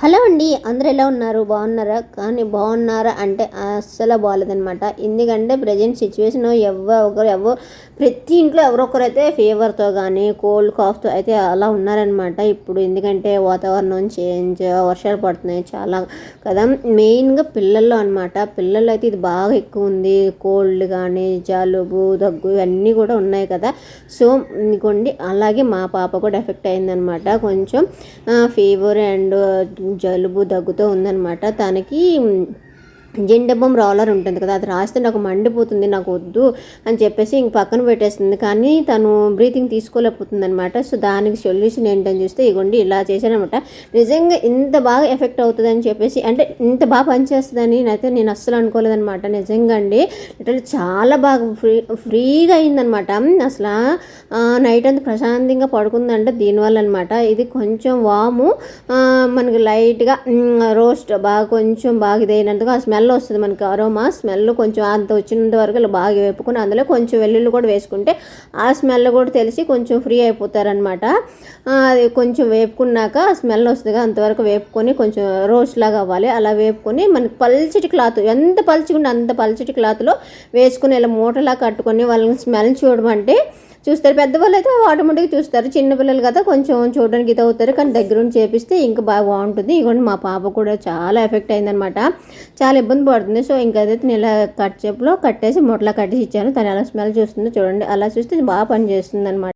Hello అండి అందరూ ఎలా ఉన్నారు? బాగున్నారా? కానీ బాగున్నారా అంటే అస్సలు బాగాలేదనమాట ఎందుకంటే ప్రజెంట్ సిచ్యువేషన్ ఎవరు ఒకరు ఎవరు ప్రతి ఇంట్లో ఎవరొకరైతే ఫీవర్తో కానీ కోల్డ్ కాఫ్తో అయితే అలా ఉన్నారనమాట ఇప్పుడు. ఎందుకంటే వాతావరణం చేంజ్ వర్షాలు పడుతున్నాయి చాలా కదా. మెయిన్గా పిల్లల్లో అనమాట పిల్లల్లో అయితే ఇది బాగా ఎక్కువ ఉంది. కోల్డ్ కానీ జలుబు దగ్గు ఇవన్నీ కూడా ఉన్నాయి కదా. సో ఇంకోండి అలాగే మా పాప కూడా ఎఫెక్ట్ అయిందనమాట కొంచెం ఫీవర్ అండ్ జలుబు దగ్గుతో ఉందనమాట తనకి జెండెబ్బం రోలర్ ఉంటుంది కదా అది రాస్తే నాకు మండిపోతుంది నాకు వద్దు అని చెప్పేసి ఇంక పక్కన పెట్టేస్తుంది. కానీ తను బ్రీతింగ్ తీసుకోలేకపోతుంది అనమాట సో దానికి సొల్యూషన్ ఏంటని చూస్తే ఇగోండి ఇలా చేశానమాట నిజంగా ఇంత బాగా ఎఫెక్ట్ అవుతుంది అని చెప్పేసి అంటే ఇంత బాగా పనిచేస్తుందని అయితే నేను అస్సలు అనుకోలేదనమాట నిజంగా అండి లిటరల్ చాలా బాగా ఫ్రీ ఫ్రీగా అయిందనమాట అసలు నైట్ అంతా ప్రశాంతంగా పడుకుందంటే దీనివల్ల అనమాట ఇది కొంచెం వాము మనకి లైట్గా రోస్ట్ బాగా కొంచెం బాగా ఇదైనందుకు ఆ స్మెల్ వస్తుంది మనకి అరోమా స్మెల్ కొంచెం అంత వచ్చినంత వరకు బాగా వేపుకుని అందులో కొంచెం వెల్లుల్లి కూడా వేసుకుంటే ఆ స్మెల్ కూడా తెలిసి కొంచెం ఫ్రీ అయిపోతారనమాట అది కొంచెం వేపుకున్నాక స్మెల్ వస్తుంది అంతవరకు వేపుకొని కొంచెం రోస్ట్ లాగా అవ్వాలి. అలా వేపుకొని మనకి పల్చటి క్లాత్ ఎంత పలుచుకుంటే అంత పల్చటి క్లాత్లో వేసుకుని ఇలా మూటలా కట్టుకొని వాళ్ళని స్మెల్ చూడమంటే చూస్తారు. పెద్దవాళ్ళు అయితే ఆటోమేటిక్గా చూస్తారు. చిన్నపిల్లలు కదా కొంచెం చూడడానికి ఇది అవుతారు. కానీ దగ్గరుండి చేపిస్తే ఇంకా బాగా బాగుంటుంది. ఇవ్వండి మా పాప కూడా చాలా ఎఫెక్ట్ అయిందనమాట చాలా ఇబ్బంది పడుతుంది. సో ఇంకా అదైతే నేను ఇలా కట్ చెప్పులో కట్టేసి మొట్లా కట్టేసి ఇచ్చాను. తను ఎలా స్మెల్ చూస్తుందో చూడండి. అలా చూస్తే బాగా పనిచేస్తుంది అనమాట